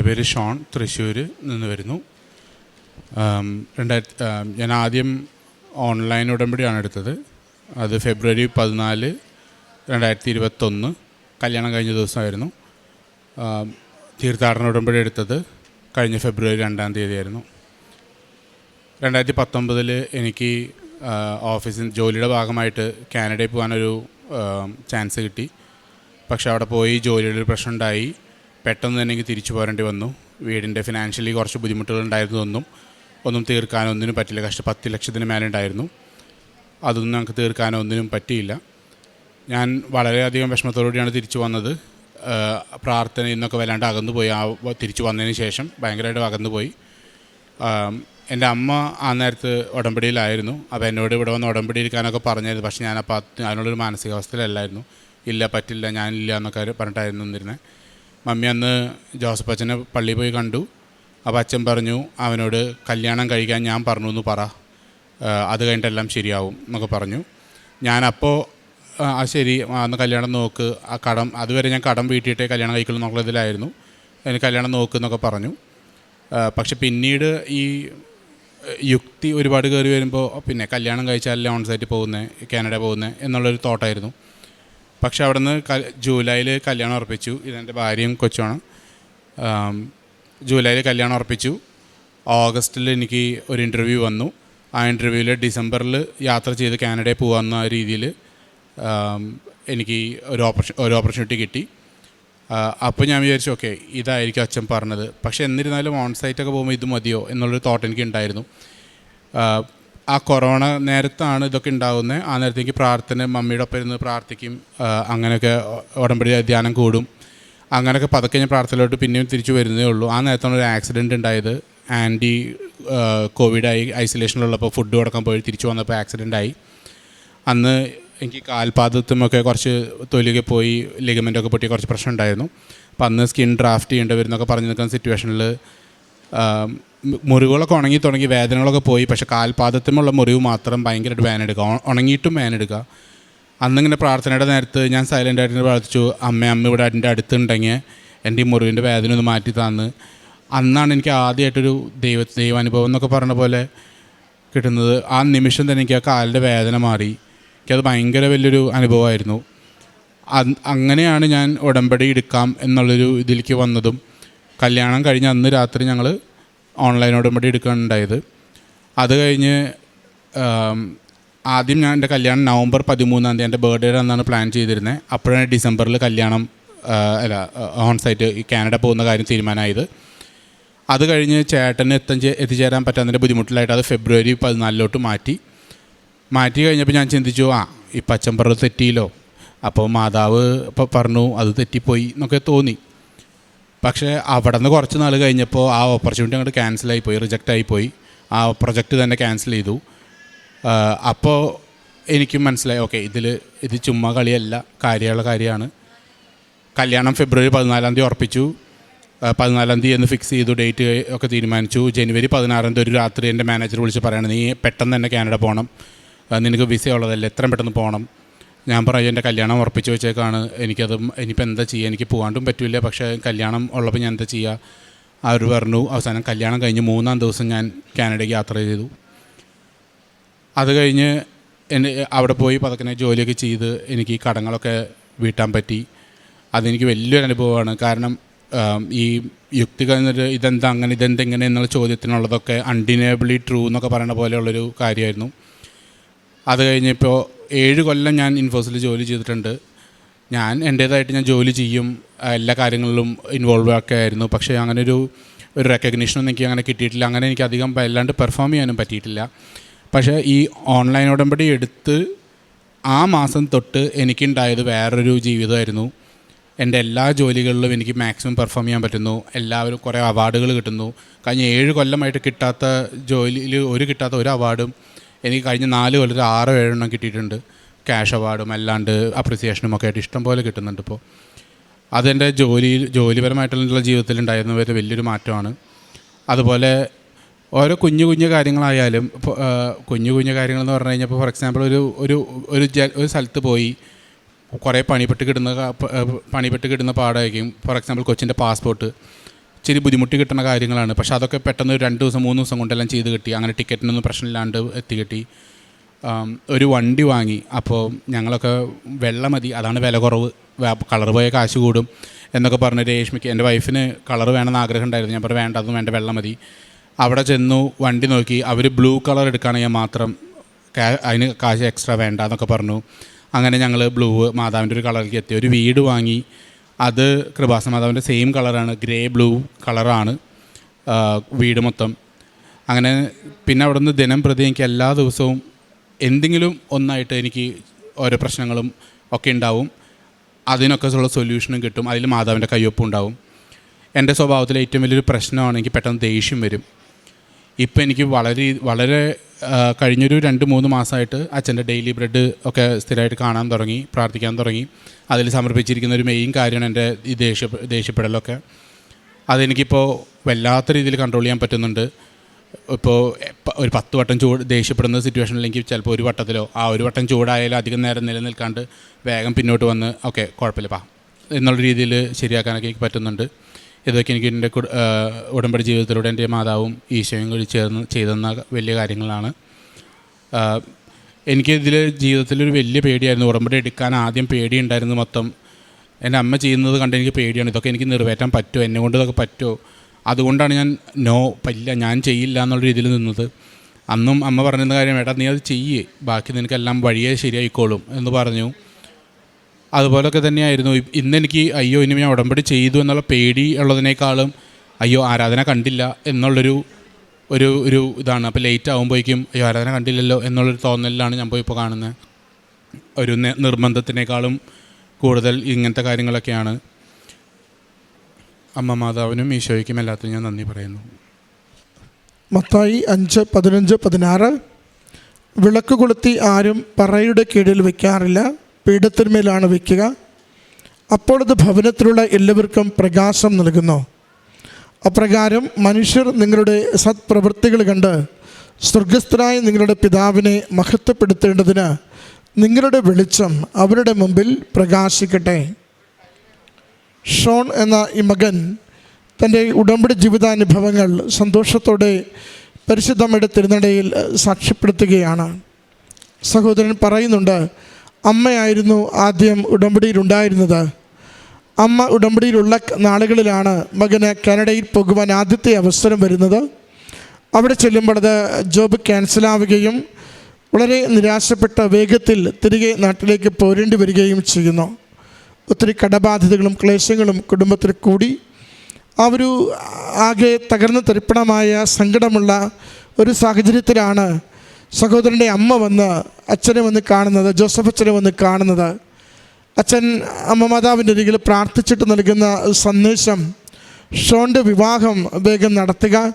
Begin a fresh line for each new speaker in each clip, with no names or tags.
എന്റെ പേര് ഷോൺ തൃശ്ശൂർ നിന്ന് വരുന്നു. രണ്ടായിരത്തി ഞാൻ ആദ്യം ഓൺലൈൻ ഉടമ്പടിയാണ് എടുത്തത്. അത് ഫെബ്രുവരി പതിനാല് രണ്ടായിരത്തി ഇരുപത്തൊന്ന് കല്യാണം കഴിഞ്ഞ ദിവസമായിരുന്നു. തീർത്ഥാടന ഉടമ്പടി എടുത്തത് കഴിഞ്ഞ ഫെബ്രുവരി രണ്ടാം തീയതിയായിരുന്നു. രണ്ടായിരത്തി പത്തൊമ്പതിൽ എനിക്ക് ഓഫീസിൽ ജോലിയുടെ ഭാഗമായിട്ട് കാനഡയിൽ പോകാനൊരു ചാൻസ് കിട്ടി. പക്ഷേ അവിടെ പോയി ജോലിയുടെ ഒരു പ്രശ്നം ഉണ്ടായി. പെട്ടെന്ന് തന്നെ എനിക്ക് തിരിച്ചു പോരേണ്ടി വന്നു. വീടിന്റെ ഫിനാൻഷ്യലി കുറച്ച് ബുദ്ധിമുട്ടുകൾ ഉണ്ടായിരുന്നതൊന്നും ഒന്നും തീർക്കാനോ ഒന്നിനും പറ്റില്ല. കഷ്ടം പത്ത് ലക്ഷത്തിന് മേലെ ഉണ്ടായിരുന്നു. അതൊന്നും ഞങ്ങൾക്ക് തീർക്കാനോ ഒന്നിനും പറ്റിയില്ല. ഞാൻ വളരെയധികം വിഷമത്തോടുകൂടിയാണ് തിരിച്ചു വന്നത്. പ്രാർത്ഥന നിന്നൊക്കെ വല്ലാണ്ട് അകന്നു പോയി ആ തിരിച്ചു വന്നതിന് ശേഷം ഭയങ്കരമായിട്ട് അകന്നു പോയി എന്റെ അമ്മ ആ നേരത്ത് ഉടമ്പടിയിലായിരുന്നു. അപ്പോൾ എന്നോട് ഇവിടെ വന്ന് ഉടമ്പടി ഇരിക്കാനൊക്കെ പറഞ്ഞായിരുന്നു. പക്ഷേ ഞാനപ്പോൾ അത് അതിനുള്ളൊരു മാനസികാവസ്ഥയിലല്ലായിരുന്നു. ഇല്ല പറ്റില്ല ഞാനില്ല എന്നൊക്കെ പറഞ്ഞിട്ടായിരുന്നു നിന്നിരുന്നത് മമ്മി അന്ന് ജോസഫ് അച്ഛനെ പള്ളിയിൽ പോയി കണ്ടു. അപ്പോൾ അച്ഛൻ പറഞ്ഞു അവനോട് കല്യാണം കഴിക്കാൻ ഞാൻ പറഞ്ഞു എന്ന് പറ. അത് കഴിഞ്ഞിട്ടെല്ലാം ശരിയാവും എന്നൊക്കെ പറഞ്ഞു. ഞാനപ്പോൾ ആ ശരി അന്ന് കല്യാണം നോക്ക്. ആ കടം അതുവരെ ഞാൻ കടം വീട്ടിയിട്ടേ കല്യാണം കഴിക്കുള്ളൂ എന്നുള്ള ഇതിലായിരുന്നു. എനിക്ക് കല്യാണം നോക്ക് എന്നൊക്കെ പറഞ്ഞു. പക്ഷെ പിന്നീട് ഈ യുക്തി ഒരുപാട് കയറി വരുമ്പോൾ പിന്നെ കല്യാണം കഴിച്ചാലല്ലേ ഓൺസൈറ്റ് പോകുന്നത് കാനഡ പോകുന്നത് എന്നുള്ളൊരു തോട്ടായിരുന്നു പക്ഷെ അവിടുന്ന് ജൂലൈയിൽ കല്യാണം ഉറപ്പിച്ചു. ഇതെന്റെ ഭാര്യയും കൊച്ചുമാണ്. ജൂലൈയിൽ കല്യാണം ഉറപ്പിച്ചു. ഓഗസ്റ്റിൽ എനിക്ക് ഒരു ഇന്റർവ്യൂ വന്നു. ആ ഇന്റർവ്യൂവിൽ ഡിസംബറിൽ യാത്ര ചെയ്ത് കാനഡയിൽ പോകാമെന്ന രീതിയിൽ എനിക്ക് ഒരു ഓപ്പർച്യൂ ഒരു ഓപ്പർച്യൂണിറ്റി കിട്ടി. അപ്പോൾ ഞാൻ വിചാരിച്ചു ഓക്കെ ഇതായിരിക്കും അച്ഛൻ പറഞ്ഞത്. പക്ഷേ എന്നിരുന്നാലും ഓൺ സൈറ്റൊക്കെ പോകുമ്പോൾ ഇത് മതിയോ എന്നുള്ളൊരു തോട്ട് എനിക്ക് ഉണ്ടായിരുന്നു ആ, കൊറോണ നേരത്താണ് ഇതൊക്കെ ഉണ്ടാകുന്നത് ആ നേരത്തേക്ക് പ്രാർത്ഥന മമ്മിയുടെ ഒപ്പം ഇരുന്ന് പ്രാർത്ഥിക്കും. അങ്ങനെയൊക്കെ ഉടമ്പടി ധ്യാനം കൂടും. അങ്ങനെയൊക്കെ പതുക്കെ ഞാൻ പ്രാർത്ഥനയിലോട്ട് പിന്നെയും തിരിച്ചു വരുന്നേ ഉള്ളൂ. ആ നേരത്താണ് ഒരു ആക്സിഡന്റ് ഉണ്ടായത്. ആന്റി കോവിഡായി ഐസൊലേഷനിലുള്ളപ്പോൾ ഫുഡ് കൊടുക്കാൻ പോയി തിരിച്ചു വന്നപ്പോൾ ആക്സിഡന്റ് ആയി. അന്ന് എനിക്ക് കാൽപാദത്തുമൊക്കെ കുറച്ച് തൊലിയൊക്കെ പോയി ലിഗമെന്റൊക്കെ പൊട്ടി കുറച്ച് പ്രശ്നം ഉണ്ടായിരുന്നു. അപ്പം അന്ന് സ്കിൻ ഡ്രാഫ്റ്റ് ചെയ്യേണ്ടി വരുന്നൊക്കെ പറഞ്ഞു നിൽക്കുന്ന സിറ്റുവേഷനിൽ മുറിവുകളൊക്കെ ഉണങ്ങി തുടങ്ങി വേദനകളൊക്കെ പോയി പക്ഷെ കാൽപാദത്തിനുള്ള മുറിവ് മാത്രം ഭയങ്കരമായിട്ട് വേനെടുക്കുക ഉണ- ഉണങ്ങിയിട്ടും വേനെടുക്കുക അന്നിങ്ങനെ പ്രാർത്ഥനയുടെ നേരത്ത് ഞാൻ സൈലന്റ് ആയിട്ട് പ്രാർത്ഥിച്ചു അമ്മ അമ്മ ഇവിടെ എന്റെ അടുത്തുണ്ടെങ്കിൽ എന്റെ ഈ മുറിവിന്റെ വേദന ഒന്ന് മാറ്റി തന്ന്. അന്നാണ് എനിക്ക് ആദ്യമായിട്ടൊരു ദൈവ ദൈവാനുഭവം എന്നൊക്കെ പറഞ്ഞ പോലെ കിട്ടുന്നത്. ആ നിമിഷം തന്നെ എനിക്ക് ആ കാലിന്റെ വേദന മാറി. എനിക്കത് ഭയങ്കര വലിയൊരു അനുഭവമായിരുന്നു. അങ്ങനെയാണ് ഞാൻ ഉടമ്പടി എടുക്കാം എന്നുള്ളൊരു ഇതിലേക്ക് വന്നതും കല്യാണം കഴിഞ്ഞ് അന്ന് രാത്രി ഞങ്ങൾ ഓൺലൈൻ ഉടമ്പടി എടുക്കാനുണ്ടായത്. അത് കഴിഞ്ഞ് ആദ്യം ഞാൻ എന്റെ കല്യാണം നവംബർ പതിമൂന്നാം തീയതി എന്റെ ബർത്ത്ഡേ അന്നാണ് പ്ലാൻ ചെയ്തിരുന്നത് അപ്പോഴാണ് ഡിസംബറിൽ കല്യാണം അല്ല ഓൺ സൈറ്റ് കാനഡ പോകുന്ന കാര്യം തീരുമാനമായത്. അത് കഴിഞ്ഞ് ചേട്ടന് എത്തഞ്ച് എത്തിച്ചേരാൻ പറ്റാത്തതിന്റെ ബുദ്ധിമുട്ടിലായിട്ട് അത് ഫെബ്രുവരി പതിനാലിലോട്ട് മാറ്റി. മാറ്റി കഴിഞ്ഞപ്പോൾ ഞാൻ ചിന്തിച്ചു ആ ഈ പച്ചമ്പറ തെറ്റിയില്ലോ. അപ്പോൾ മാതാവ് ഇപ്പോൾ പറഞ്ഞു അത് തെറ്റിപ്പോയി എന്നൊക്കെ തോന്നി. പക്ഷേ അവിടെ നിന്ന് കുറച്ച് നാൾ കഴിഞ്ഞപ്പോൾ ആ ഓപ്പർച്യൂണിറ്റി അങ്ങോട്ട് ക്യാൻസലായി പോയി റിജക്റ്റ് ആയിപ്പോയി ആ പ്രൊജക്റ്റ് തന്നെ ക്യാൻസൽ ചെയ്തു. അപ്പോൾ എനിക്ക് മനസ്സിലായി ഓക്കെ ഇതിൽ ഇത് ചുമ്മാ കളിയല്ല കാര്യമുള്ള കാര്യമാണ്. കല്യാണം ഫെബ്രുവരി പതിനാലാം തീയതി ഉറപ്പിച്ചു. പതിനാലാം തീയതി എന്ന് ഫിക്സ് ചെയ്തു ഡേറ്റ് ഒക്കെ തീരുമാനിച്ചു. ജനുവരി പതിനാറാം തീയതി ഒരു രാത്രി എന്റെ മാനേജർ വിളിച്ച് പറയണം നീ പെട്ടെന്ന് തന്നെ കാനഡ പോകണം നിനക്ക് വിസ ഉള്ളതല്ലേ എത്രയും പെട്ടെന്ന് പോകണം ഞാൻ പറയും എന്റെ കല്യാണം ഉറപ്പിച്ച് വെച്ചേക്കാണ്. എനിക്കത് ഇനിയിപ്പോൾ എന്താ ചെയ്യുക എനിക്ക് പോകാണ്ടും പറ്റില്ല പക്ഷേ കല്യാണം ഉള്ളപ്പോൾ ഞാൻ എന്താ ചെയ്യുക അവർ പറഞ്ഞു അവസാനം കല്യാണം കഴിഞ്ഞ് മൂന്നാം ദിവസം ഞാൻ കാനഡയ്ക്ക് യാത്ര ചെയ്തു. അത് കഴിഞ്ഞ് എന്റെ അവിടെ പോയി പതക്കനെ ജോലിയൊക്കെ ചെയ്ത് എനിക്ക് ഈ കടങ്ങളൊക്കെ വീട്ടാൻ പറ്റി. അതെനിക്ക് വലിയൊരു അനുഭവമാണ്. കാരണം ഈ യുക്തി കഴിഞ്ഞൊരു ഇതെന്താ അങ്ങനെ ഇതെന്തെങ്ങനെ എന്നുള്ള ചോദ്യത്തിനുള്ളതൊക്കെ അൺഡിനേബിളി ട്രൂ എന്നൊക്കെ പറയുന്ന പോലെയുള്ളൊരു കാര്യമായിരുന്നു അത് കഴിഞ്ഞപ്പോൾ ഏഴ് കൊല്ലം ഞാൻ ഇൻഫോസിൽ ജോലി ചെയ്തിട്ടുണ്ട്. ഞാൻ എന്റേതായിട്ട് ഞാൻ ജോലി ചെയ്യും. എല്ലാ കാര്യങ്ങളിലും ഇൻവോൾവ് ഒക്കെ ആയിരുന്നു. പക്ഷേ അങ്ങനെ ഒരു ഒരു റെക്കഗ്നീഷനൊന്നും എനിക്ക് അങ്ങനെ കിട്ടിയിട്ടില്ല. അങ്ങനെ എനിക്ക് അധികം വല്ലാണ്ട് പെർഫോം ചെയ്യാനും പറ്റിയിട്ടില്ല. പക്ഷേ ഈ ഓൺലൈൻ ഉടമ്പടി എടുത്ത് ആ മാസം തൊട്ട് എനിക്കുണ്ടായത് വേറൊരു ജീവിതമായിരുന്നു. എന്റെ എല്ലാ ജോലികളിലും എനിക്ക് മാക്സിമം പെർഫോം ചെയ്യാൻ പറ്റുന്നു. എല്ലാവരും കുറേ അവാർഡുകൾ കിട്ടുന്നു. കഴിഞ്ഞ ഏഴ് കൊല്ലമായിട്ട് കിട്ടാത്ത ജോലിയിൽ ഒരു കിട്ടാത്ത ഒരു അവാർഡും എനിക്ക് കഴിഞ്ഞ നാല് കൊല്ലത്തിൽ ആറോ ഏഴെണ്ണം കിട്ടിയിട്ടുണ്ട്. ക്യാഷ് അവാർഡും അല്ലാണ്ട് അപ്രിസിയേഷനും ഒക്കെ ആയിട്ട് ഇഷ്ടം പോലെ കിട്ടുന്നുണ്ട് ഇപ്പോൾ അതെന്റെ ജോലിയിൽ ജോലിപരമായിട്ടുള്ള ജീവിതത്തിൽ ഉണ്ടായിരുന്ന ഒരു വലിയൊരു മാറ്റമാണ്. അതുപോലെ ഓരോ കുഞ്ഞു കുഞ്ഞു കാര്യങ്ങളായാലും കുഞ്ഞു കുഞ്ഞു കാര്യങ്ങളെന്ന് പറഞ്ഞു കഴിഞ്ഞാൽ ഫോർ എക്സാമ്പിൾ ഒരു ഒരു ഒരു ജ- ഒരു സ്ഥലത്ത് പോയി കുറേ പണിപ്പെട്ട് കിടുന്ന പണിപ്പെട്ട് കിട്ടുന്ന പാടായിരിക്കും. ഫോർ എക്സാമ്പിൾ കൊച്ചിന്റെ പാസ്പോർട്ട് ഇച്ചിരി ബുദ്ധിമുട്ടി കിട്ടുന്ന കാര്യങ്ങളാണ്. പക്ഷെ അതൊക്കെ പെട്ടെന്ന് രണ്ട് ദിവസം മൂന്ന് ദിവസം കൊണ്ടെല്ലാം ചെയ്ത് കിട്ടി. അങ്ങനെ ടിക്കറ്റിനൊന്നും പ്രശ്നമില്ലാണ്ട് എത്തി കിട്ടി. ഒരു വണ്ടി വാങ്ങി. അപ്പോൾ ഞങ്ങളൊക്കെ വെള്ള മതി. അതാണ് വില കുറവ്. കളർ പോയ കാശ് കൂടും എന്നൊക്കെ പറഞ്ഞ് രേഷ്മിക്ക് എന്റെ വൈഫിന് കളർ വേണമെന്ന് ആഗ്രഹം ഉണ്ടായിരുന്നു. ഞാൻ പറഞ്ഞു വേണ്ട അതൊന്നും വേണ്ട വെള്ള മതി. അവിടെ ചെന്നു വണ്ടി നോക്കി. അവർ ബ്ലൂ കളർ എടുക്കുകയാണെങ്കിൽ മാത്രം അതിന് കാശ് എക്സ്ട്രാ വേണ്ട എന്നൊക്കെ പറഞ്ഞു. അങ്ങനെ ഞങ്ങൾ ബ്ലൂ മാതാവിന്റെ ഒരു കളറിലേക്ക് എത്തി. ഒരു വീട് വാങ്ങി. അത് കൃപാസ മാതാവിന്റെ സെയിം കളറാണ് ഗ്രേ ബ്ലൂ കളറാണ് വീട് മൊത്തം. അങ്ങനെ പിന്നെ അവിടെ നിന്ന് ദിനം പ്രതി എനിക്ക് എല്ലാ ദിവസവും എന്തെങ്കിലും ഒന്നായിട്ട് എനിക്ക് ഓരോ പ്രശ്നങ്ങളും ഒക്കെ ഉണ്ടാവും. അതിനൊക്കെ ഉള്ള സൊല്യൂഷനും കിട്ടും. അതിൽ മാതാവിന്റെ കയ്യൊപ്പം ഉണ്ടാവും. എന്റെ സ്വഭാവത്തിൽ ഏറ്റവും വലിയൊരു പ്രശ്നമാണ് എനിക്ക് പെട്ടെന്ന് ദേഷ്യം വരും. ഇപ്പം എനിക്ക് വളരെ വളരെ കഴിഞ്ഞൊരു രണ്ട് മൂന്ന് മാസമായിട്ട് അച്ഛന്റെ ഡെയിലി ബ്രെഡ് ഒക്കെ സ്ഥിരമായിട്ട് കാണാൻ തുടങ്ങി പ്രാർത്ഥിക്കാൻ തുടങ്ങി. അതിൽ സമർപ്പിച്ചിരിക്കുന്ന ഒരു മെയിൻ കാര്യമാണ് എന്റെ ഈ ദേഷ്യ ദേഷ്യപ്പെടലൊക്കെ. അതെനിക്കിപ്പോൾ വല്ലാത്ത രീതിയിൽ കൺട്രോൾ ചെയ്യാൻ പറ്റുന്നുണ്ട്. ഇപ്പോൾ ഒരു പത്ത് വട്ടം ചൂട് ദേഷ്യപ്പെടുന്ന സിറ്റുവേഷനിലെങ്കിൽ ചിലപ്പോൾ ഒരു വട്ടത്തിലോ ആ ഒരു വട്ടം ചൂടായാലും അധികം നേരം നിലനിൽക്കാണ്ട് വേഗം പിന്നോട്ട് വന്ന് ഓക്കെ കുഴപ്പമില്ല പാ. എന്നുള്ള രീതിയിൽ ശരിയാക്കാനൊക്കെ എനിക്ക് പറ്റുന്നുണ്ട്. ഇതൊക്കെ എനിക്ക് എന്റെ ഉടമ്പടി ജീവിതത്തിലൂടെ എന്റെ മാതാവും ഈശോയും കൂടി ചേർന്ന് ചെയ്തെന്ന വലിയ കാര്യങ്ങളാണ്. എനിക്കിതിൽ ജീവിതത്തിലൊരു വലിയ പേടിയായിരുന്നു. ഉടമ്പടി എടുക്കാൻ ആദ്യം പേടിയുണ്ടായിരുന്നു മൊത്തം എന്റെ അമ്മ ചെയ്യുന്നത് കണ്ട് എനിക്ക് പേടിയാണ്. ഇതൊക്കെ എനിക്ക് നിറവേറ്റാൻ പറ്റുമോ? എന്നെ കൊണ്ട് ഇതൊക്കെ പറ്റുമോ? അതുകൊണ്ടാണ് ഞാൻ നോ പല്ല ഞാൻ ചെയ്യില്ല എന്നുള്ള രീതിയിൽ നിന്നത്. അന്നും അമ്മ പറഞ്ഞിരുന്ന കാര്യം ഏട്ടാ നീ അത് ചെയ്യേ. ബാക്കി നിനക്കെല്ലാം വഴിയേ ശരിയായിക്കോളും എന്ന് പറഞ്ഞു. അതുപോലൊക്കെ തന്നെയായിരുന്നു. ഇന്ന് എനിക്ക് അയ്യോ ഇനി ഞാൻ ഉടമ്പടി ചെയ്തു എന്നുള്ള പേടി ഉള്ളതിനേക്കാളും അയ്യോ ആരാധന കണ്ടില്ല എന്നുള്ളൊരു ഒരു ഒരു ഇതാണ്. അപ്പോൾ ലേറ്റ് ആകുമ്പോഴേക്കും അയ്യോ ആരാധന കണ്ടില്ലല്ലോ എന്നുള്ളൊരു തോന്നലിലാണ് ഞാൻ പോയി ഇപ്പോൾ കാണുന്നത്. ഒരു നിർബന്ധത്തിനേക്കാളും കൂടുതൽ ഇങ്ങനത്തെ കാര്യങ്ങളൊക്കെയാണ്. അമ്മ മാതാവിനും ഈശോയ്ക്കും എല്ലാത്തിനും ഞാൻ നന്ദി പറയുന്നു.
മത്തായി അഞ്ച് പതിനഞ്ച് പതിനാറ്. വിളക്ക് കൊളുത്തി ആരും പറയുടെ കീഴിൽ വയ്ക്കാറില്ല പീഠത്തിന്മേലാണ് വയ്ക്കുക. അപ്പോൾ അത് ഭവനത്തിലുള്ള എല്ലാവർക്കും പ്രകാശം നൽകുന്നു. അപ്രകാരം മനുഷ്യർ നിങ്ങളുടെ സത്പ്രവൃത്തികൾ കണ്ട് സ്വർഗസ്ഥനായ നിങ്ങളുടെ പിതാവിനെ മഹത്വപ്പെടുത്തേണ്ടതിന് നിങ്ങളുടെ വെളിച്ചം അവരുടെ മുമ്പിൽ പ്രകാശിക്കട്ടെ. ഷോൺ എന്ന ഈ മകൻ തന്റെ ഉടമ്പടി ജീവിതാനുഭവങ്ങൾ സന്തോഷത്തോടെ പരിശുദ്ധമ്മയുടെ തിരുനടയിൽ സാക്ഷ്യപ്പെടുത്തുകയാണ്. സഹോദരൻ പറയുന്നുണ്ട് അമ്മയായിരുന്നു ആദ്യം ഉടമ്പടിയിലുണ്ടായിരുന്നത്. അമ്മ ഉടമ്പടിയിലുള്ള നാളുകളിലാണ് മകന് കാനഡയിൽ പോകുവാൻ ആദ്യത്തെ അവസരം വരുന്നത്. അവിടെ ചെല്ലുമ്പോൾ അത് ജോബ് ക്യാൻസലാവുകയും വളരെ നിരാശപ്പെട്ട വേഗത്തിൽ തിരികെ നാട്ടിലേക്ക് പോരേണ്ടി വരികയും ചെയ്യുന്നു. ഒത്തിരി കടബാധ്യതകളും ക്ലേശങ്ങളും കുടുംബത്തിൽ കൂടി ആ ഒരു ആകെ തകർന്ന തരിപ്പണമായ സങ്കടമുള്ള ഒരു സാഹചര്യത്തിലാണ് സഹോദരന്റെ അമ്മ വന്ന് അച്ഛനെ വന്ന് കാണുന്നത് ജോസഫ് അച്ഛനെ വന്ന് കാണുന്നത്. അച്ഛൻ അമ്മ മാതാവിന്റെ അരികിൽ പ്രാർത്ഥിച്ചിട്ട് നൽകുന്ന സന്ദേശം ഷോന്റെ വിവാഹം വേഗം നടത്തുക.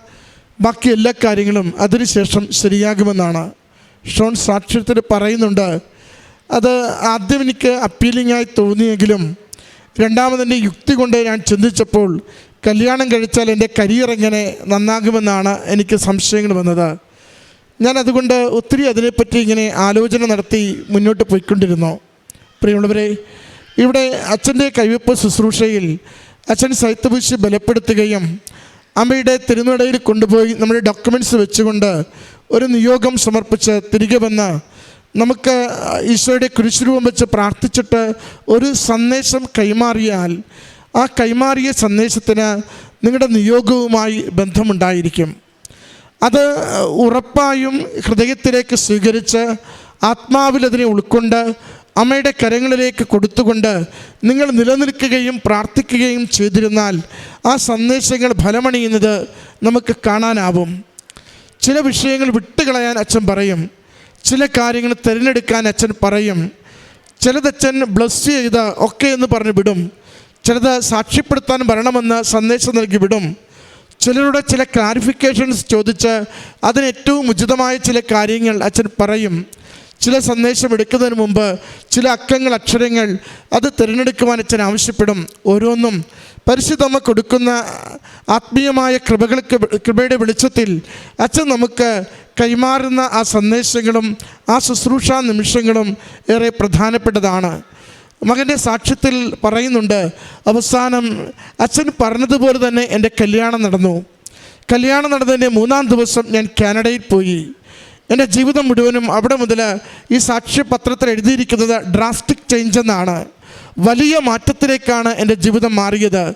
ബാക്കി എല്ലാ കാര്യങ്ങളും അതിനുശേഷം ശരിയാകുമെന്നാണ് ഷോൺ സാക്ഷ്യത്തിൽ പറയുന്നുണ്ട്. അത് ആദ്യം എനിക്ക് അപ്പീലിംഗ് ആയി തോന്നിയെങ്കിലും രണ്ടാമതിന്റെ യുക്തി കൊണ്ട് ഞാൻ ചിന്തിച്ചപ്പോൾ കല്യാണം കഴിച്ചാൽ എന്റെ കരിയർ എങ്ങനെ നന്നാകുമെന്നാണ് എനിക്ക് സംശയങ്ങൾ വന്നത്. ഞാൻ അതുകൊണ്ട് ഒത്തിരി അതിനെപ്പറ്റി ഇങ്ങനെ ആലോചന നടത്തി മുന്നോട്ട് പോയിക്കൊണ്ടിരുന്നു. പ്രിയമുള്ളവരെ ഇവിടെ അച്ഛന്റെ കൈവപ്പ് ശുശ്രൂഷയിൽ അച്ഛൻ സൈത്തപൂശി ബലപ്പെടുത്തുകയും അമ്മയുടെ തിരുനടയിൽ കൊണ്ടുപോയി നമ്മുടെ ഡോക്യുമെന്റ്സ് വെച്ചുകൊണ്ട് ഒരു നിയോഗം സമർപ്പിച്ച് തിരികെ വന്ന് നമുക്ക് ഈശോയുടെ കുരിശുരൂപം വെച്ച് പ്രാർത്ഥിച്ചിട്ട് ഒരു സന്ദേശം കൈമാറിയാൽ ആ കൈമാറിയ സന്ദേശത്തിന് നിങ്ങളുടെ നിയോഗവുമായി ബന്ധമുണ്ടായിരിക്കും. അത് ഉറപ്പായും ഹൃദയത്തിലേക്ക് സ്വീകരിച്ച് ആത്മാവിൽ അതിനെ ഉൾക്കൊണ്ട് അമ്മയുടെ കരങ്ങളിലേക്ക് കൊടുത്തുകൊണ്ട് നിങ്ങൾ നിലനിൽക്കുകയും പ്രാർത്ഥിക്കുകയും ചെയ്തിരുന്നാൽ ആ സന്ദേശങ്ങൾ ഫലമണിയുന്നത് നമുക്ക് കാണാനാവും. ചില വിഷയങ്ങൾ വിട്ടുകളയാൻ അച്ഛൻ പറയും. ചില കാര്യങ്ങൾ തിരഞ്ഞെടുക്കാൻ അച്ഛൻ പറയും. ചിലതച്ഛൻ ബ്ലസ് ചെയ്ത് ഒക്കെ എന്ന് പറഞ്ഞ് വിടും. ചിലത് സാക്ഷ്യപ്പെടുത്താൻ വരണമെന്ന് സന്ദേശം നൽകി വിടും. ചിലരുടെ ചില ക്ലാരിഫിക്കേഷൻസ് ചോദിച്ച് അതിന് ഏറ്റവും ഉചിതമായ ചില കാര്യങ്ങൾ അച്ഛൻ പറയും. ചില സന്ദേശം എടുക്കുന്നതിന് മുമ്പ് ചില അക്കങ്ങൾ അക്ഷരങ്ങൾ അത് തിരഞ്ഞെടുക്കുവാൻ അച്ഛൻ ആവശ്യപ്പെടും. ഓരോന്നും പരിശുദ്ധമ്മ കൊടുക്കുന്ന ആത്മീയമായ കൃപകൾക്ക് കൃപയുടെ വെളിച്ചത്തിൽ അച്ഛൻ നമുക്ക് കൈമാറുന്ന ആ സന്ദേശങ്ങളും ആ ശുശ്രൂഷാ നിമിഷങ്ങളും ഏറെ പ്രധാനപ്പെട്ടതാണ്. മകന്റെ സാക്ഷ്യത്തിൽ പറയുന്നുണ്ട് അവസാനം അച്ഛൻ പറഞ്ഞതുപോലെ തന്നെ എന്റെ കല്യാണം നടന്നു. കല്യാണം നടന്നതിന്റെ മൂന്നാം ദിവസം ഞാൻ കാനഡയിൽ പോയി. എന്റെ ജീവിതം മുഴുവനും അവിടെ മുതൽ ഈ സാക്ഷ്യപത്രത്തിൽ എഴുതിയിരിക്കുന്നത് ഡ്രാസ്റ്റിക് ചേഞ്ച് എന്നാണ്. വലിയ മാറ്റത്തിലേക്കാണ് എന്റെ ജീവിതം മാറിയത്.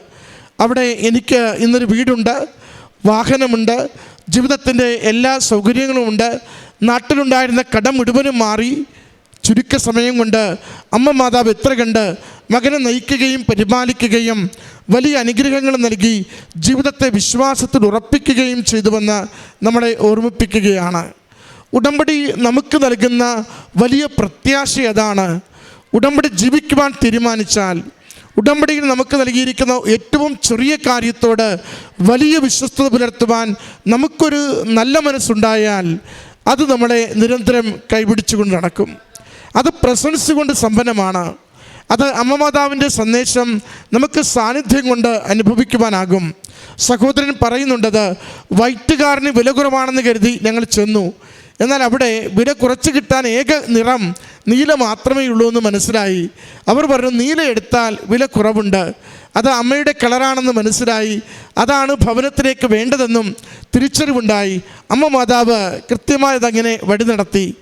അവിടെ എനിക്ക് ഇന്നൊരു വീടുണ്ട് വാഹനമുണ്ട് ജീവിതത്തിന്റെ എല്ലാ സൗകര്യങ്ങളുമുണ്ട്. നാട്ടിലുണ്ടായിരുന്ന കടം മുഴുവനും മാറി. ചുരുക്ക സമയം കൊണ്ട് അമ്മ മാതാവ് എത്ര കണ്ട് മകനെ നയിക്കുകയും പരിപാലിക്കുകയും വലിയ അനുഗ്രഹങ്ങൾ നൽകി ജീവിതത്തെ വിശ്വാസത്തിൽ ഉറപ്പിക്കുകയും ചെയ്തുവെന്ന് നമ്മളെ ഓർമ്മിപ്പിക്കുകയാണ്. ഉടമ്പടി നമുക്ക് നൽകുന്ന വലിയ പ്രത്യാശ അതാണ്. ഉടമ്പടി ജീവിക്കുവാൻ തീരുമാനിച്ചാൽ ഉടമ്പടിയിൽ നമുക്ക് നൽകിയിരിക്കുന്ന ഏറ്റവും ചെറിയ കാര്യത്തോട് വലിയ വിശ്വസ്തത പുലർത്തുവാൻ നമുക്കൊരു നല്ല മനസ്സുണ്ടായാൽ അത് നമ്മളെ നിരന്തരം കൈപിടിച്ചുകൊണ്ട് നടക്കും. അത് പ്രസൻസ് കൊണ്ട് സമ്പന്നമാണ്. അത് അമ്മമാതാവിന്റെ സന്ദേശം നമുക്ക് സാന്നിധ്യം കൊണ്ട് അനുഭവിക്കുവാനാകും. സഹോദരൻ പറയുന്നുണ്ടത് വൈറ്റുകാരന് വില കുറവാണെന്ന് കരുതി ഞങ്ങൾ ചെന്നു. എന്നാൽ അവിടെ വില കുറച്ച് കിട്ടാൻ ഏക നിറം നീല മാത്രമേ ഉള്ളൂ എന്ന് മനസ്സിലായി. അവർ പറഞ്ഞു നീല എടുത്താൽ വില കുറവുണ്ട്. അത് അമ്മയുടെ കളറാണെന്ന് മനസ്സിലായി. അതാണ് ഭവനത്തിലേക്ക് വേണ്ടതെന്നും തിരിച്ചറിവുണ്ടായി. അമ്മ മാതാവ് കൃത്യമായതങ്ങനെ വഴി നടത്തി.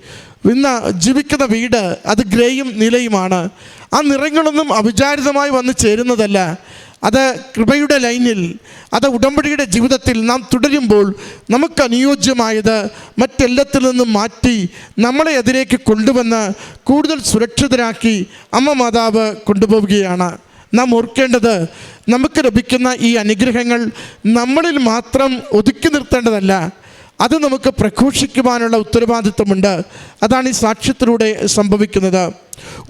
ഇന്ന് ജീവിക്കുന്ന വീട് അത് ഗ്രേയും നിലയുമാണ്. ആ നിറങ്ങളൊന്നും അവിചാരിതമായി വന്ന് ചേരുന്നതല്ല. അത് കൃപയുടെ ലൈനിൽ അത് ഉടമ്പടിയുടെ ജീവിതത്തിൽ നാം തുടരുമ്പോൾ നമുക്ക് അനുയോജ്യമായത് മറ്റെല്ലാത്തിൽ നിന്നും മാറ്റി നമ്മളെ അതിലേക്ക് കൊണ്ടുവന്ന് കൂടുതൽ സുരക്ഷിതരാക്കി അമ്മ മാതാവ് കൊണ്ടുപോവുകയാണ്. നാം ഓർക്കേണ്ടത് നമുക്ക് ലഭിക്കുന്ന ഈ അനുഗ്രഹങ്ങൾ നമ്മളിൽ മാത്രം ഒതുക്കി നിർത്തേണ്ടതല്ല അത് നമുക്ക് പ്രഘോഷിക്കുവാനുള്ള ഉത്തരവാദിത്വമുണ്ട്. അതാണ് ഈ സാക്ഷ്യത്തിലൂടെ സംഭവിക്കുന്നത്.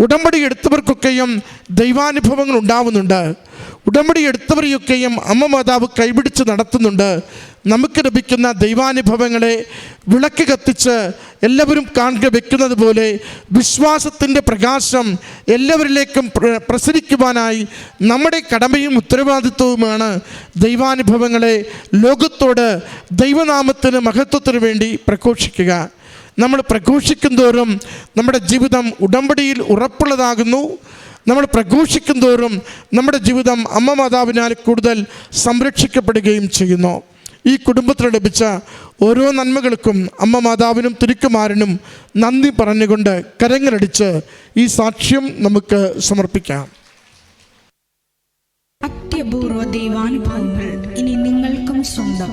ഉടമ്പടി എടുത്തവർക്കൊക്കെയും ദൈവാനുഭവങ്ങൾ ഉണ്ടാവുന്നുണ്ട്. ഉടമ്പടി എടുത്തവരെയൊക്കെയും അമ്മ മാതാവ് കൈപിടിച്ച് നടത്തുന്നുണ്ട്. നമുക്ക് ലഭിക്കുന്ന ദൈവാനുഭവങ്ങളെ വിളക്ക് കത്തിച്ച് എല്ലാവരും കാണുക വെക്കുന്നത് പോലെ വിശ്വാസത്തിന്റെ പ്രകാശം എല്ലാവരിലേക്കും പ്ര- പ്രസരിക്കുവാനായി നമ്മുടെ കടമയും ഉത്തരവാദിത്വവുമാണ് ദൈവാനുഭവങ്ങളെ ലോകത്തോട് ദൈവനാമത്തിന് മഹത്വത്തിനു വേണ്ടി പ്രഘോഷിക്കുക. നമ്മൾ പ്രഘോഷിക്കും തോറും നമ്മുടെ ജീവിതം ഉടമ്പടിയിൽ ഉറപ്പുള്ളതാകുന്നു. നമ്മൾ പ്രഘോഷിക്കും തോറും നമ്മുടെ ജീവിതം അമ്മ മാതാവിനാൽ കൂടുതൽ സംരക്ഷിക്കപ്പെടുകയും ചെയ്യുന്നു. ഈ കുടുംബത്തിന് ലഭിച്ച ഓരോ നന്മകൾക്കും അമ്മ മാതാവിനും തിരുക്കുമാരനും നന്ദി പറഞ്ഞുകൊണ്ട് കരങ്ങളടിച്ച് ഈ സാക്ഷ്യം നമുക്ക് സമർപ്പിക്കാം.
അത്യപൂർവ ദൈവാനുഭവങ്ങൾ ഇനി നിങ്ങൾക്കും സ്വന്തം.